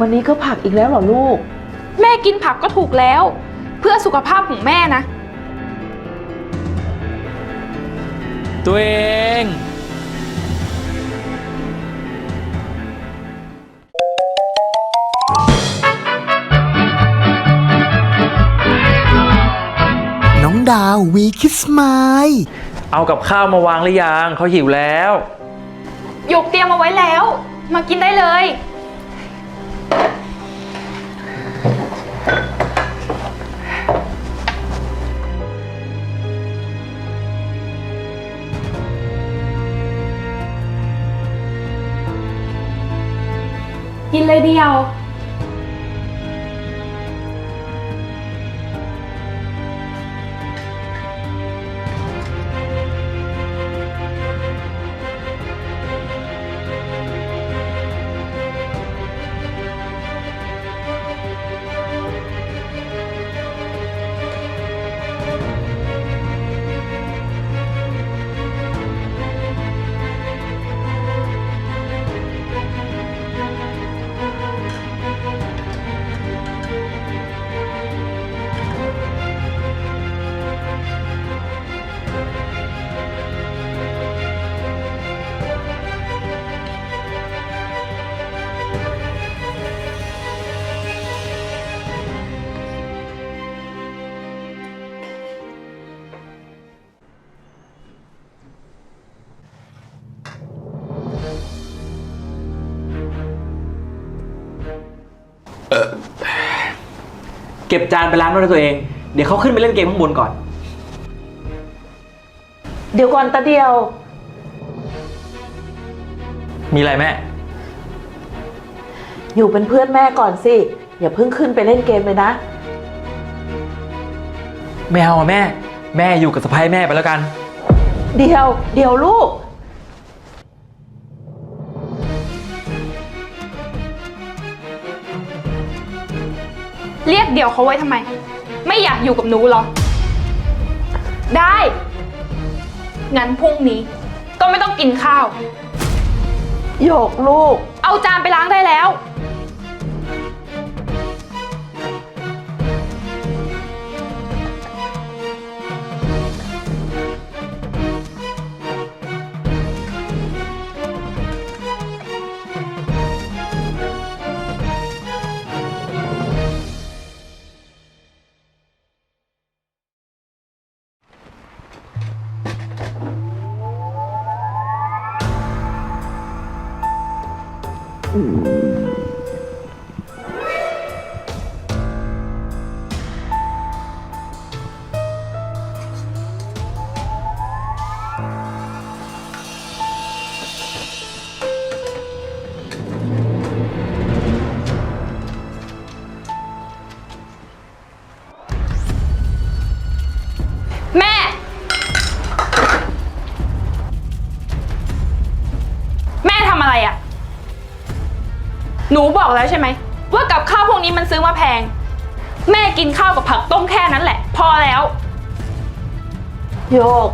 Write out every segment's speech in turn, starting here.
วันนี้ก็ผักอีกแล้วเหรอลูก แม่กินผักก็ถูกแล้ว เพื่อสุขภาพของแม่นะ ตัวเอง น้องดาววีคิสไมล์ เอากับข้าวมาวางหรือยังเขาหิวแล้ว หยกเตรียมเอาไว้แล้ว มากินได้เลย กินเลยเดียว เก็บจานไปล้างด้วยนะตัวเอง เดี๋ยวเขาขึ้นไปเล่นเกมข้างบนก่อน เดี๋ยวก่อนตาเดียว มีอะไรแม่ อยู่เป็นเพื่อนแม่ก่อนสิ อย่าเพิ่งขึ้นไปเล่นเกมเลยนะ ไม่เอาอะแม่ แม่อยู่กับสะพ้ายแม่ไปแล้วกัน เดียว เดี๋ยวลูก เรียกเดี่ยวเขาไว้ทำไม ไม่อยากอยู่กับหนูเหรอ ได้ งั้นพรุ่งนี้ ก็ไม่ต้องกินข้าวโยกลูก เอาจานไปล้างได้แล้ว หนูบอกแล้วใช่ไหม ว่ากับข้าวพวกนี้มันซื้อมาแพง แม่กินข้าวกับผักต้มแค่นั้นแหละ พอแล้ว โยก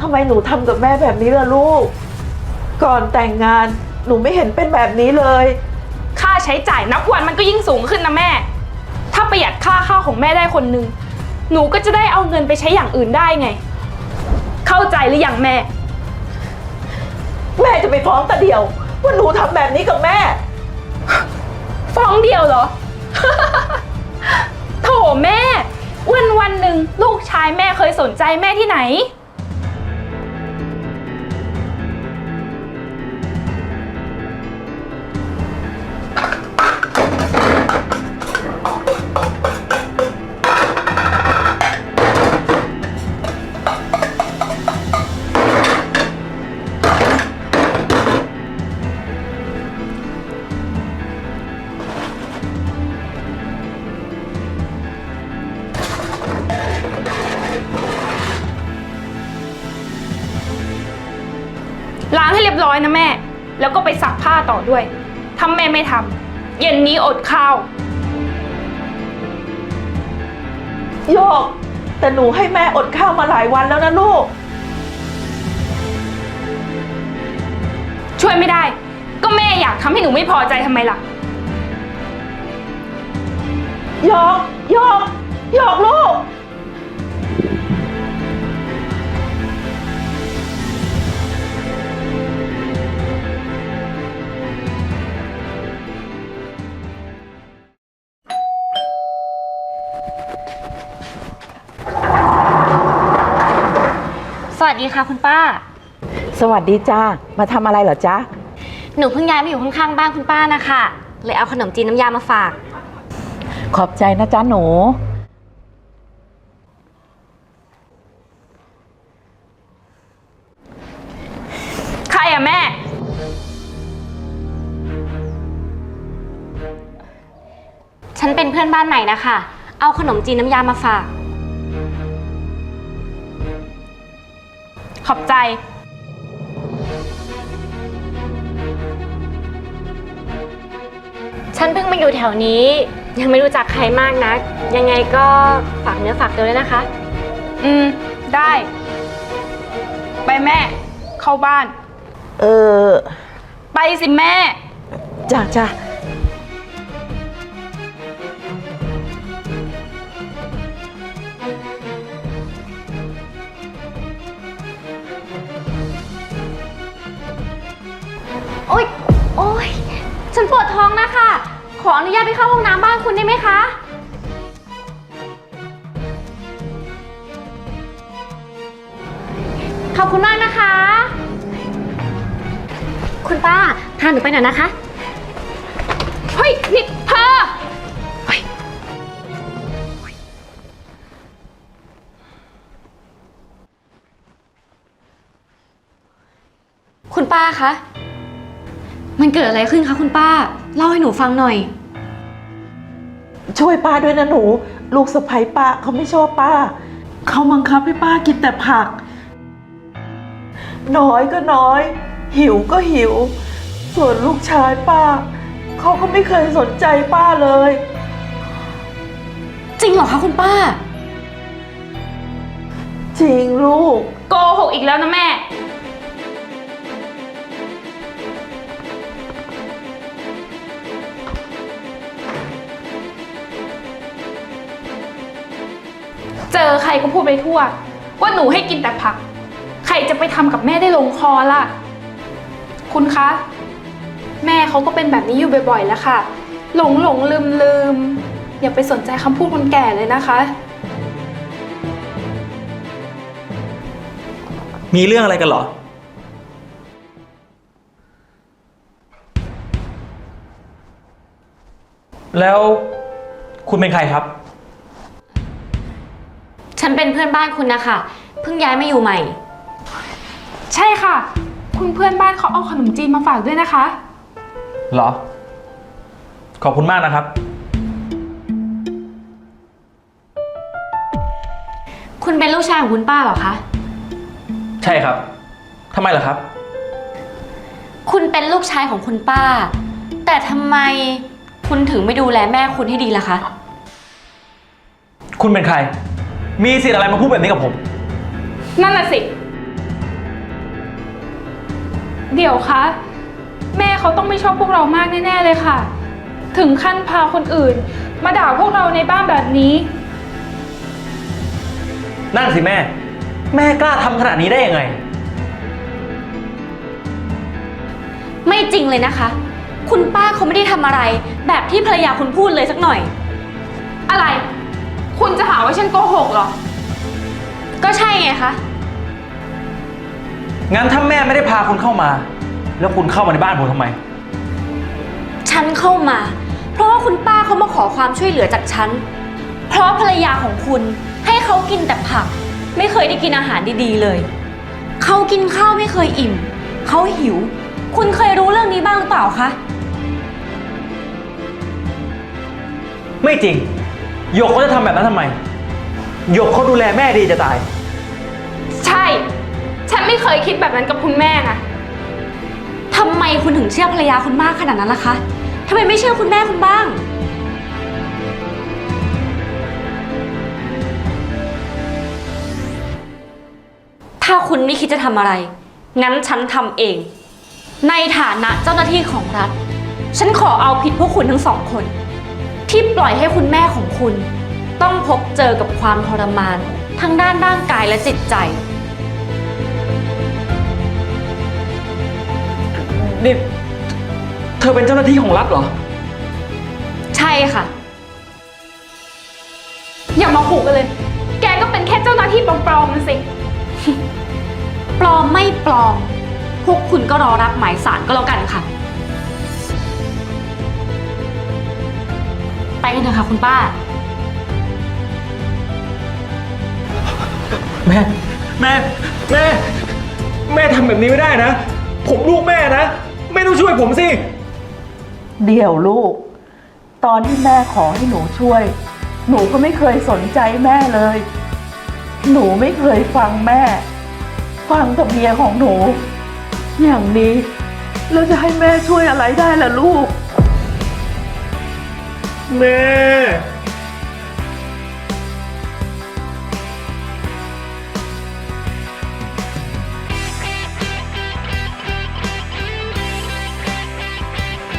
ทำไมหนูทำกับแม่แบบนี้ล่ะลูก ก่อนแต่งงานหนูไม่เห็นเป็นแบบนี้เลย ค่าใช้จ่ายนับวันมันก็ยิ่งสูงขึ้นนะแม่ ถ้าประหยัดค่าข้าวของแม่ได้คนหนึ่งหนูก็จะได้เอาเงินไปใช้อย่างอื่นได้ไง เข้าใจหรือยังแม่ แม่จะไปฟ้องตาเดียว ว่าหนูทำแบบนี้กับแม่ ฟ้องเดียวเหรอ โถแม่ วันวันหนึ่งลูกชายแม่เคยสนใจแม่ที่ไหน ต่อด้วย ถ้าแม่ไม่ทำเย็นนี้อดข้าว โยก แต่หนูให้แม่อดข้าวมาหลายวันแล้วนะลูก ช่วยไม่ได้ ก็แม่อยากทำให้หนูไม่พอใจทำไมล่ะหยกหยกหยกลูก ดีค่ะคุณป้า สวัสดีจ้า มาทำอะไรเหรอจ๊ะ หนูเพิ่งย้ายมาอยู่ข้างๆบ้านคุณป้านะคะเลยเอาขนมจีนน้ำยามาฝาก ขอบใจนะจ๊ะหนู ใครอะแม่ ฉันเป็นเพื่อนบ้านใหม่นะคะ เอาขนมจีนน้ำยามาฝาก ขอบใจ ฉันเพิ่งมาอยู่แถวนี้ ยังไม่รู้จักใครมากนัก ยังไงก็ฝากเนื้อฝากตัวด้วยนะคะ อืม ได้ ไปแม่ เข้าบ้าน เออ ไปสิแม่ จ้าจ้า ฉันปวดท้องนะคะ ขออนุญาตไปเข้าห้องน้ำบ้านคุณได้ไหมคะ ขอบคุณมากนะคะ คุณป้าพาหนูไปหน่อยนะคะ เฮ้ยนี่เธอคุณป้าคะ มันเกิดอะไรขึ้นคะคุณป้า เล่าให้หนูฟังหน่อย ช่วยป้าด้วยนะหนู ลูกสะใภ้ป้าเขาไม่ชอบป้า เขาบังคับให้ป้ากินแต่ผัก น้อยก็น้อย หิวก็หิว ส่วนลูกชายป้า เขาก็ไม่เคยสนใจป้าเลย จริงเหรอคะคุณป้า จริงลูก โกหกอีกแล้วนะแม่ เจอใครก็พูดไปทั่ว ว่าหนูให้กินแต่ผัก ใครจะไปทำกับแม่ได้ลงคอล่ะ คุณคะ แม่เขาก็เป็นแบบนี้อยู่บ่อยๆแล้วค่ะ หลงหลงลืมลืมอย่าไปสนใจคำพูดคนแก่เลยนะคะ มีเรื่องอะไรกันเหรอ แล้วคุณเป็นใครครับ พื่อนบ้านคุณนะคะเพิ่งย้ายมาอยู่ใหม่ ใช่ค่ะ คุณเพื่อนบ้านเขาเอาขนมจีนมาฝากด้วยนะคะ เหรอ ขอบคุณมากนะครับ คุณเป็นลูกชายของคุณป้าเหรอคะ ใช่ครับทำไมล่ะครับ คุณเป็นลูกชายของคุณป้า แต่ทำไมคุณถึงไม่ดูแลแม่คุณให้ดีล่ะคะ คุณเป็นใคร มีสิทธิ์อะไรมาพูดแบบนี้กับผม นั่นแหละสิ เดี๋ยวคะ แม่เขาต้องไม่ชอบพวกเรามากแน่ ๆ เลยค่ะ ถึงขั้นพาคนอื่น มาด่าพวกเราในบ้านแบบนี้ นั่นสิแม่ แม่กล้าทำขนาดนี้ได้ยังไง ไม่จริงเลยนะคะ คุณป้าเขาไม่ได้ทำอะไร แบบที่ภรรยาคุณพูดเลยสักหน่อย อะไร คุณจะหาว่าฉันโกหกเหรอ ก็ใช่ไงคะ งั้นถ้าแม่ไม่ได้พาคุณเข้ามา แล้วคุณเข้ามาในบ้านผมทำไม ฉันเข้ามา เพราะว่าคุณป้าเขามาขอความช่วยเหลือจากฉัน เพราะภรรยาของคุณให้เขากินแต่ผัก ไม่เคยได้กินอาหารดีๆเลย เขากินข้าวไม่เคยอิ่ม เขาหิว คุณเคยรู้เรื่องนี้บ้างหรือเปล่าคะ ไม่จริง หยกเขาจะทำแบบนั้นทำไม หยกเขาดูแลแม่ดีจะตาย ใช่ ฉันไม่เคยคิดแบบนั้นกับคุณแม่ไงทำไมคุณถึงเชื่อภรรยาคุณมากขนาดนั้นล่ะคะทำไมไม่เชื่อคุณแม่คุณบ้าง ถ้าคุณไม่คิดจะทำอะไร งั้นฉันทำเอง ในฐานะเจ้าหน้าที่ของรัฐ ฉันขอเอาผิดพวกคุณทั้งสองคน ที่ปล่อยให้คุณแม่ของคุณ ต้องพบเจอกับความทรมาน ทั้งด้านร่างกายและจิตใจ นี่ เธอเป็นเจ้าหน้าที่ของรัฐเหรอ ใช่ค่ะ อย่ามาขู่กันเลย แกก็เป็นแค่เจ้าหน้าที่ปลอมๆนั่นสิ ปลอมไม่ปลอม พวกคุณก็รอรับหมายสารก็แล้วกันค่ะ ไปกันเถอะค่ะคุณป้า แม่ แม่ แม่ แม่ทำแบบนี้ไม่ได้นะ ผมลูกแม่นะ แม่ต้องช่วยผมสิ เดี๋ยวลูก ตอนที่แม่ขอให้หนูช่วย หนูก็ไม่เคยสนใจแม่เลย หนูไม่เคยฟังแม่ ฟังกับเมียของหนู อย่างนี้แล้วจะให้แม่ช่วยอะไรได้ล่ะลูก แม่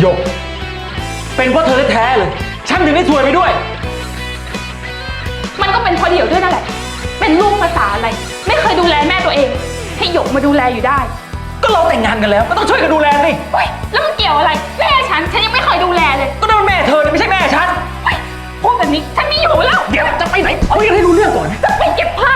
หยก เป็นเพราะเธอแท้ๆเลย ฉันถึงได้ซวยไปด้วย มันก็เป็นเพราะเดี่ยวด้วยนั่นแหละ เป็นลูกภาษาอะไร ไม่เคยดูแลแม่ตัวเอง ให้หยกมาดูแลอยู่ได้ ก็เราแต่งงานกันแล้ว ก็ต้องช่วยกันดูแลสิเฮ้ยแล้วมันเกี่ยวอะไร แม่ฉัน ฉันยังไม่เคยดูแลเลยก็นั่นมันแม่เธอนี่ไม่ใช่แม่ฉัน เฮ้ยพูดแบบนี้ฉันไม่อยู่แล้ว เดี๋ยวจะไปไหนคุยกันให้รู้เรื่องก่อนจะไปเก็บผ้า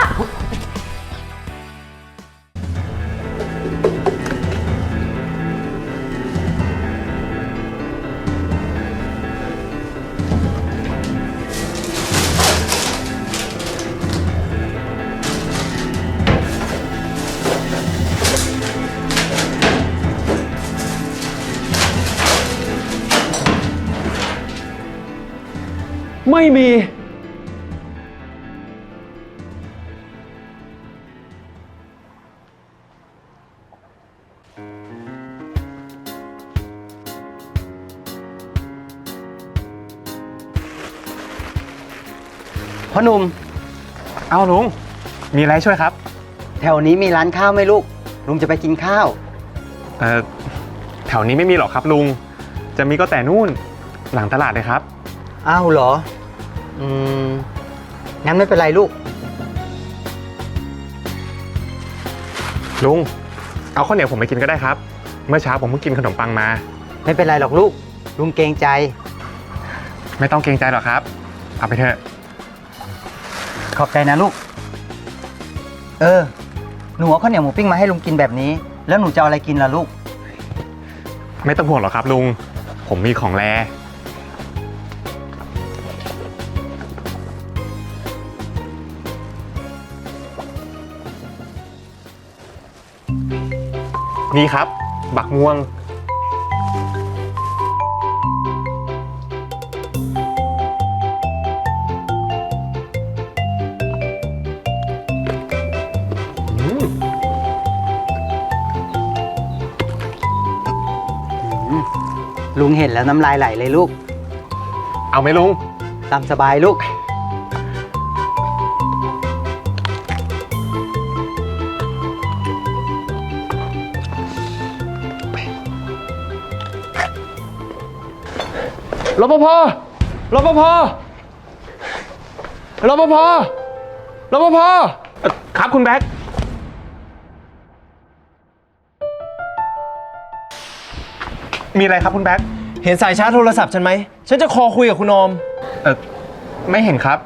ไม่มี พ่อหนุ่มเอาลุง มีอะไรให้ช่วยครับ แถวนี้มีร้านข้าวไหมลูก ลุงจะไปกินข้าว เอ่อ แถวนี้ไม่มีหรอกครับลุง จะมีก็แต่นู่น หลังตลาดเลยครับ อ้าวเหรอ อืม งั้นไม่เป็นไรลูก ลุง เอาข้าวเหนียวผมไปกินก็ได้ครับ เมื่อเช้าผมเพิ่งกินขนมปังมา ไม่เป็นไรหรอกลูก ลุงเกรงใจ ไม่ต้องเกรงใจหรอกครับ เอาไปเถอะ ขอบใจนะลูก เออ หนูเอาข้าวเหนียวหมูปิ้งมาให้ลุงกินแบบนี้ แล้วหนูจะเอาอะไรกินล่ะลูก ไม่ต้องห่วงหรอกครับลุง ผมมีของแล นี่ครับ บักม่วงอืมลุงเห็นแล้วน้ำลายไหลเลยลูก เอาไหมลุง ตามสบายลูก รปภรปภรปภรปภเอ่อครับคุณแบ็คมีอะไรครับคุณแบ็คเห็นสายชาร์จโทรศัพท์ฉันไหม ฉันจะคอคุยกับคุณออม เออไม่เห็นครับ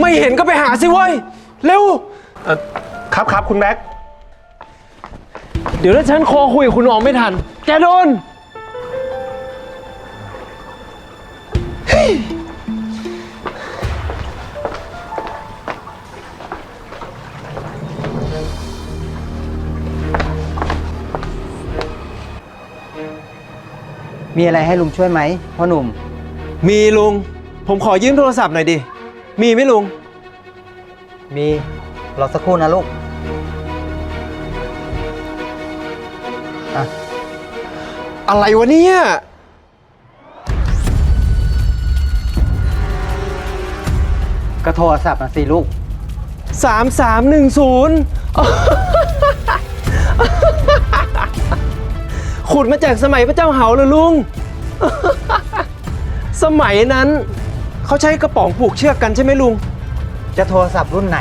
ไม่เห็นก็ไปหาสิเว้ย เร็ว เออครับครับคุณแบ็คเดี๋ยวถ้าฉันคอคุยกับคุณออมไม่ทัน แกโดน มีอะไรให้ลุงช่วยไหมพ่อหนุ่ม มีลุง ผมขอยืมโทรศัพท์หน่อยดิ มีไหมลุง มีรอสักครู่นะลูกอะอะไรวะเนี่ย ก็โทรศัพท์นะสิลูกสามสามหนึ่งศูนย์ ขุดมาจากสมัยพระเจ้าเหาเลยลุง สมัยนั้นเขาใช้กระป๋องผูกเชือกกันใช่ไหมลุง จะโทรศัพท์รุ่นไหน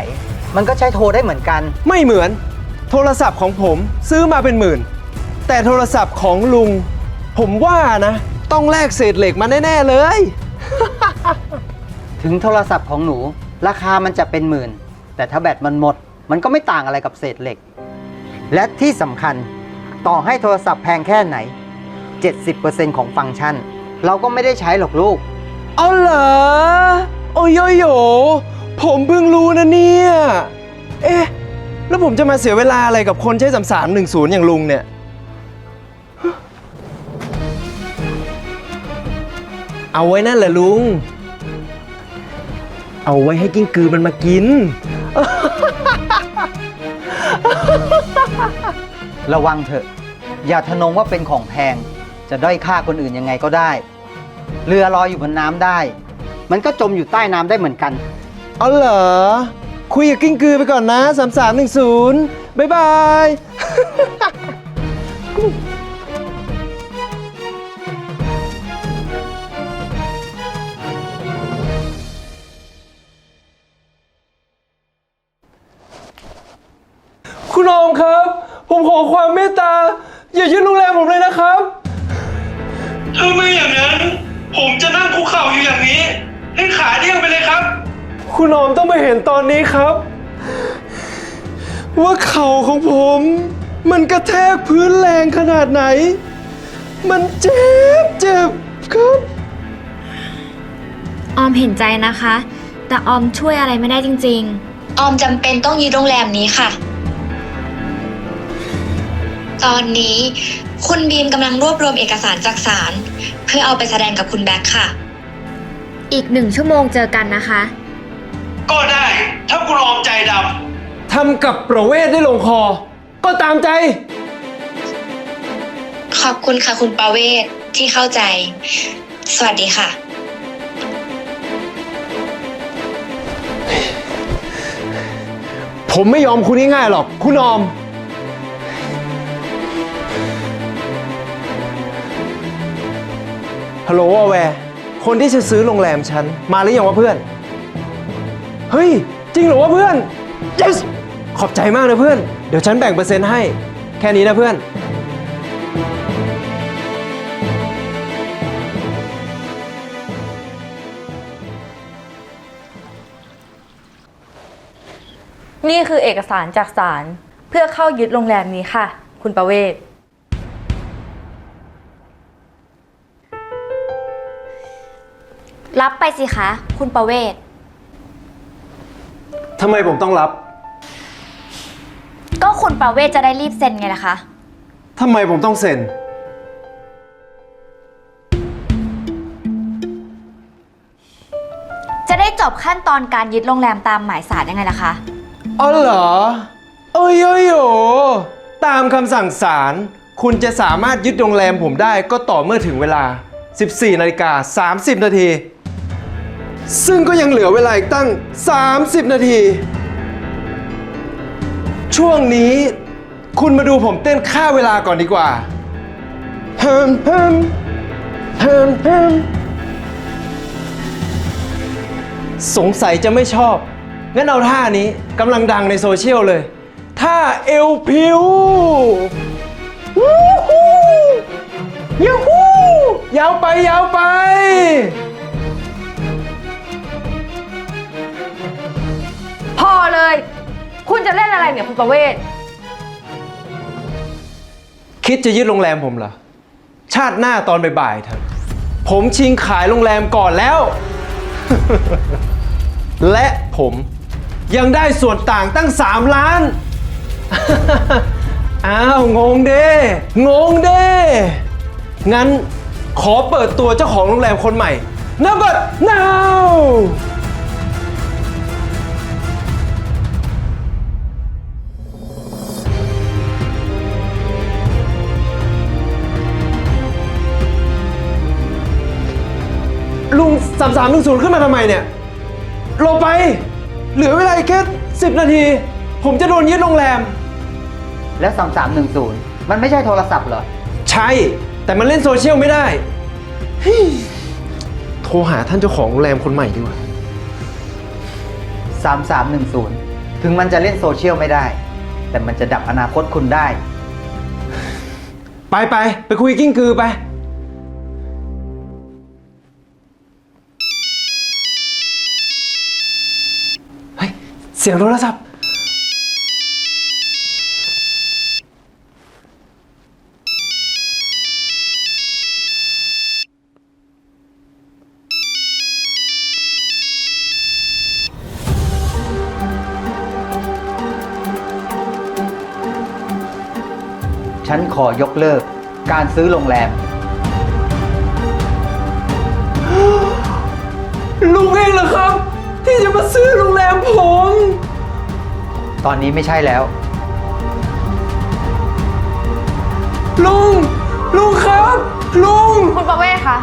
มันก็ใช้โทรได้เหมือนกัน ไม่เหมือน โทรศัพท์ของผมซื้อมาเป็นหมื่น แต่โทรศัพท์ของลุง ผมว่านะ ต้องแลกเศษเหล็กมาแน่ ๆ เลย ถึงโทรศัพท์ของหนู ราคามันจะเป็นหมื่น แต่ถ้าแบตมันหมด มันก็ไม่ต่างอะไรกับเศษเหล็ก และที่สำคัญ ต่อให้โทรศัพท์แพงแค่ไหน 70%ของฟังก์ชัน เราก็ไม่ได้ใช้หรอกลูก เอาเหรอ โอ้ยโยโยผมเพิ่งรู้นะเนี่ย เอ๊ะ แล้วผมจะมาเสียเวลาอะไรกับคนใช้สามสามหนึ่งศูนย์อย่างลุงเนี่ย เอาไว้นั่นแหละลุง เอาไว้ให้กิ้งกือมันมากิน ระวังเถอะ อย่าทะนงว่าเป็นของแพง จะด้อยค่าคนอื่นยังไงก็ได้ เรือลอยอยู่บนน้ำได้ มันก็จมอยู่ใต้น้ำได้เหมือนกัน เอาเหรอ คุยกับกิ้งกือไปก่อนนะสามสามหนึ่งศูนย์บ๊ายบาย ผมขอความเมตตา อย่ายึดโรงแรมผมเลยนะครับ ถ้าไม่อย่างนั้น ผมจะนั่งคุกเข่าอยู่อย่างนี้ ให้ขาเดี้ยงไปเลยครับ คุณออมต้องมาเห็นตอนนี้ครับ ว่าเข่าของผม มันกระแทกพื้นแรงขนาดไหน มันเจ็บเจ็บครับ ออมเห็นใจนะคะ แต่ออมช่วยอะไรไม่ได้จริง ออมจำเป็นต้องยึดโรงแรมนี้ค่ะ ตอนนี้ คุณบีมกำลังรวบรวมเอกสารจากศาลเพื่อเอาไปแสดงกับคุณแบ็คค่ะๆอีกหนึ่งชั่วโมงเจอกันนะคะ ก็ได้ถ้าคุณออมใจดำทำกับประเวทได้ลงคอ ก็ตามใจ ขอบคุณค่ะคุณประเวศที่เข้าใจ สวัสดีค่ะ ผมไม่ยอมคุณง่ายๆหรอก คุณออม ฮัลโหลวอแวร์คนที่จะซื้อโรงแรมฉัน มาหรือยังวะเพื่อน เฮ้ย จริงเหรอวะเพื่อน yes ขอบใจมากนะเพื่อน เดี๋ยวฉันแบ่งเปอร์เซ็นต์ให้ แค่นี้นะเพื่อน นี่คือเอกสารจากศาลเพื่อเข้ายึดโรงแรมนี้ค่ะ คุณประเวศ รับไปสิคะ คุณประเวศ ทำไมผมต้องรับ ก็คุณประเวศจะได้รีบเซ็นไงล่ะคะ ทำไมผมต้องเซ็น จะได้จบขั้นตอนการยึดโรงแรมตามหมายสารยังไงล่ะคะ อ๋อเหรอ เอ้ยโยโยตามคำสั่งศาล คุณจะสามารถยึดโรงแรมผมได้ก็ต่อเมื่อถึงเวลา 14นาฬิกา30 นาที ซึ่งก็ยังเหลือเวลาอีกตั้ง 30 นาที ช่วงนี้คุณมาดูผมเต้นค่าเวลาก่อนดีกว่าเฮิมเฮิมเฮิมเฮิมสงสัยจะไม่ชอบ งั้นเอาท่านี้กำลังดังในโซเชียลเลย ท่าเอวพิววู้ฮู้ยูฮู้ยาวไปยาวไป พอเลย คุณจะเล่นอะไรเนี่ยคุณประเวศ คิดจะยึดโรงแรมผมเหรอ ชาติหน้าตอนบ่ายๆเถอะผมชิงขายโรงแรมก่อนแล้ว และผมยังได้ส่วนต่างตั้ง 3 ล้าน อ้าว งงเด้งงเด้งั้นขอเปิดตัวเจ้าของโรงแรมคนใหม่ Now but now ลุงสามสามหนึ่งศูนย์ขึ้นมาทำไมเนี่ยลงไป เหลือเวลาอีกแค่สิบนาที ผมจะโดนยึดโรงแรม แล้ว 3310 มันไม่ใช่โทรศัพท์เหรอ ใช่ แต่มันเล่นโซเชียลไม่ได้เฮ้ยโทรหาท่านเจ้าของโรงแรมคนใหม่ดีกว่า 3310 ถึงมันจะเล่นโซเชียลไม่ได้ แต่มันจะดับอนาคตคุณได้ ไปไปไปคุยกิ้งกือไป เสียงโทรศัพท์ ฉันขอยกเลิกการซื้อโรงแรม ลุงเองเหรอครับ ที่จะมาซื้อโรงแรมผม ตอนนี้ไม่ใช่แล้ว ลุง ลุงครับ ลุง คุณประเวศคะ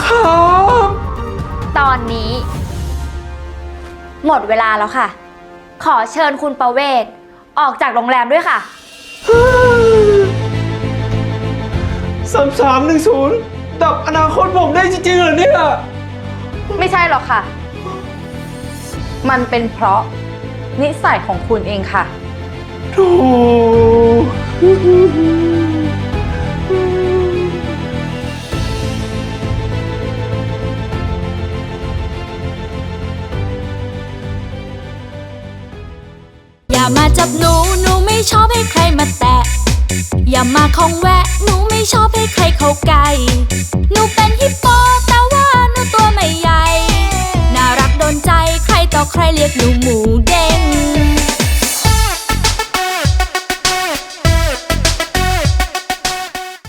ครับ ตอนนี้ หมดเวลาแล้วค่ะ ขอเชิญคุณประเวศออกจากโรงแรมด้วยค่ะ สามสามหนึ่งศูนย์ดับอนาคตผมได้จริงๆเหรอเนี่ย ไม่ใช่หรอกค่ะ มันเป็นเพราะนิสัยของคุณเองค่ะ โธอย่ามาจับหนู หนูไม่ชอบให้ใครมาแตะ อย่ามาของแวะ หนูไม่ชอบให้ใครเข้าใกล้ หนูเป็นฮิปโปแต่ว่าหนูตัวไม่ใหญ่ ก็ใครเรียกหนูหมูเด้ง